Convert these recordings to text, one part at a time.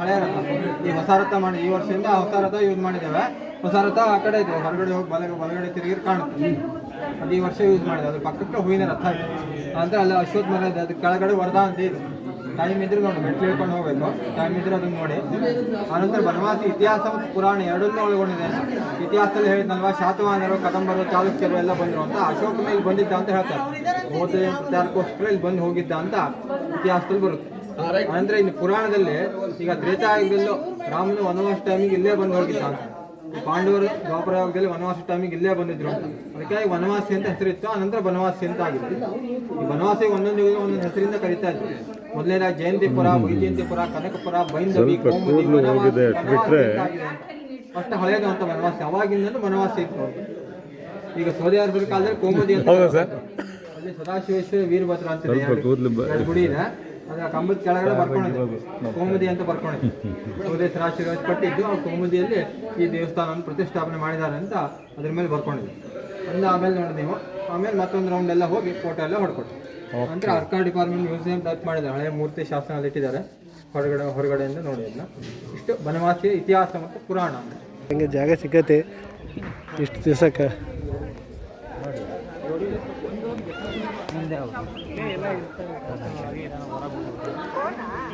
ಹಳೆ ರಥ ಈ ಹೊಸ ರಥ ಮಾಡಿ, ಈ ವರ್ಷದಿಂದ ಹೊಸ ರಥ ಯೂಸ್ ಮಾಡಿದ್ದೇವೆ. ಹೊಸ ರಥ ಆ ಕಡೆ ಇದೆ. ಹೊರಗಡೆ ಹೋಗಿ ಬಲ, ಬಲಗಡೆ ತಿರುಗಿ ಕಾಣುತ್ತೆ. ಅದು ಈ ವರ್ಷ ಯೂಸ್ ಮಾಡಿದೆ. ಅದ್ರ ಪಕ್ಕಕ್ಕೆ ಹೂವಿನ ರಥ ಇದೆ. ಅಂದ್ರೆ ಅಲ್ಲಿ ಅಶ್ವತ್ ಮರ ಇದೆ. ಅದ್ರ ಕೆಳಗಡೆ ವರದಾ ಅಂತ ಇದೆ. ಟೈಮ್ ಇದ್ರೆ ನೋಡಿ, ಮೆಟ್ಲು ಹಿಡ್ಕೊಂಡು ಹೋಗ್ಬೇಕು. ಟೈಮ್ ಇದ್ರೆ ಅದನ್ನ ನೋಡಿ. ಆನಂತರ ಬನವಾಸಿ ಇತಿಹಾಸ ಮತ್ತು ಪುರಾಣ ಎರಡನ್ನೂ ಒಳಗೊಂಡಿದೆ. ಇತಿಹಾಸದಲ್ಲಿ ಹೇಳಿದ್ನಲ್ವಾ, ಶಾತವಾಹನರು, ಕದಂಬರು, ಚಾಲುಕ್ಯರು ಎಲ್ಲ ಬಂದರು ಅಂತ. ಅಶೋಕನ ಇಲ್ಲಿ ಬಂದಿದ್ದ ಅಂತ ಹೇಳ್ತಾರೆ. ಹೋದ ಪ್ರಚಾರಕ್ಕೋಸ್ಕರ ಇಲ್ಲಿ ಬಂದು ಹೋಗಿದ್ದ ಅಂತ ಇತಿಹಾಸದಲ್ಲಿ ಬರುತ್ತೆ. ಅಂದ್ರೆ ಇನ್ನು ಪುರಾಣದಲ್ಲಿ ಈಗ ತ್ರೇತಾಯುಗದಲ್ಲೂ ರಾಮನು ವನವಾಸ ಟೈಮಿಗೆ ಇಲ್ಲೇ ಬಂದು ಹೋಗಿದ್ದ ಅಂತ. ಪಾಂಡವರು ದ್ವಾಪರಯುಗದಲ್ಲಿ ವನವಾಸ ಟೈಮಿಗೆ ಇಲ್ಲೇ ಬಂದಿದ್ರು ಅಂತ. ಅದಕ್ಕಾಗಿ ವನವಾಸಿ ಅಂತ ಹೆಸರಿತ್ತು ಆನಂತರ ಬನವಾಸಿ ಅಂತ ಆಗಿತ್ತು. ಈ ವನವಾಸಿ ಒಂದೊಂದು ಯುಗ ಒಂದೊಂದು ಹೆಸರಿಂದ ಕರಿತಾ ಇದ್ರು. ಮೊದಲನೇ ಜಯಂತಿಪುರ ವೈಜಯಂತಿಪುರ ಕನಕಪುರ ಬೈಂದವಿ ಅಷ್ಟು ಹಳೆಯದು ಅಂತ ವನವಾಸಿ ಅವಾಗಿಂದ ವನವಾಸಿ ಇತ್ತು ಈಗ ಸೌದಿ ಅರಬಿನ ಕಾಲದಲ್ಲಿ ಕೋಮುದಿ ಸದಾಶಿವೇಶ್ವರ ವೀರಭದ್ರ ಅಂತ ಗುಡಿ ಇದೆ. ಅದ್ರ ಕಂಬದ ಕೆಳಗಡೆ ಬರ್ಕೊಂಡಿದ್ದೆ ಕೋಮುದಿ ಅಂತ ಬರ್ಕೊಂಡಿದ್ದೆ ಸೂರ್ಯ ಆಶೀರ್ವಾದ ಕಟ್ಟಿದ್ದು ಆ ಕೋಮುದಿಯಲ್ಲಿ ಈ ದೇವಸ್ಥಾನವನ್ನು ಪ್ರತಿಷ್ಠಾಪನೆ ಮಾಡಿದ್ದಾರೆ ಅಂತ ಅದ್ರ ಮೇಲೆ ಬರ್ಕೊಂಡಿದ್ದೆ ಅಂದ ಆಮೇಲೆ ನೋಡಿ ನೀವು ಆಮೇಲೆ ಮತ್ತೊಂದು ರೌಂಡ್ ಎಲ್ಲ ಹೋಗಿ ಫೋಟೋ ಎಲ್ಲ ಹೊಡ್ಕೊಟ್ಟು ಅಂದ್ರೆ ಅರ್ಕಾ ಡಿಪಾರ್ಟ್ಮೆಂಟ್ ಮ್ಯೂಸಿಯಂ ಟೈಪ್ ಮಾಡಿದ್ದಾರೆ. ಹಳೆ ಮೂರ್ತಿ ಶಾಸನ ಇಟ್ಟಿದ್ದಾರೆ. ಹೊರಗಡೆ ಹೊರಗಡೆಯಿಂದ ನೋಡಿ ಅದನ್ನ ಇಷ್ಟು ಬನವಾಸಿ ಇತಿಹಾಸ ಮತ್ತು ಪುರಾಣ ಹಂಗೆ ಜಾಗ ಸಿಕ್ಕತ್ತೆ ಇಷ್ಟು ದಿವ್ಸಕ್ಕೆ.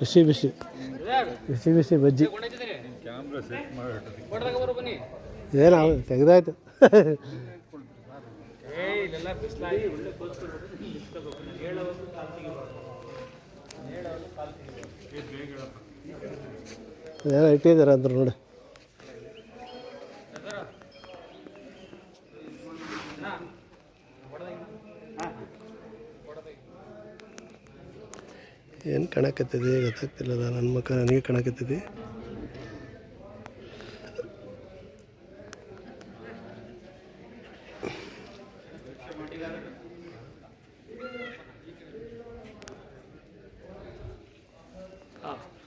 ಬಿಸಿ ಬಿಸಿ. ಬಿಸಿ ಬಿಸಿ ಬಜ್ಜಿ. ಏನು ತೆಗ್ದಾಯ್ತು. ಏನೋ ಇಟ್ಟಿದ್ದಾರೆ ಅಂದ್ರೆ ನೋಡಿ. ಏನು ಕಾಣಕತ್ತಿದೆ ಗೊತ್ತಾಗ್ತಿಲ್ಲ ನನ್ನ ಮಕ್ಕ ನನಗೆ ಕಾಣಕತ್ತಿದೆ.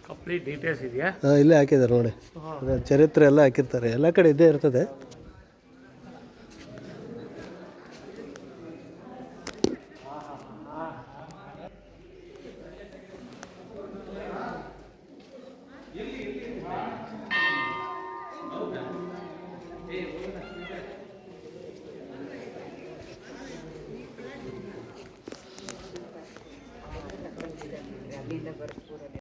ಕಂಪ್ಲೀಟ್ ಡೀಟೇಲ್ಸ್ ಇದೆಯಾ? ಹಾಂ ಇಲ್ಲೇ ಹಾಕಿದ್ದಾರೆ ನೋಡಿ. ಚರಿತ್ರೆ ಎಲ್ಲ ಹಾಕಿರ್ತಾರೆ. ಎಲ್ಲ ಕಡೆ ಇದ್ದೇ ಇರ್ತದೆ.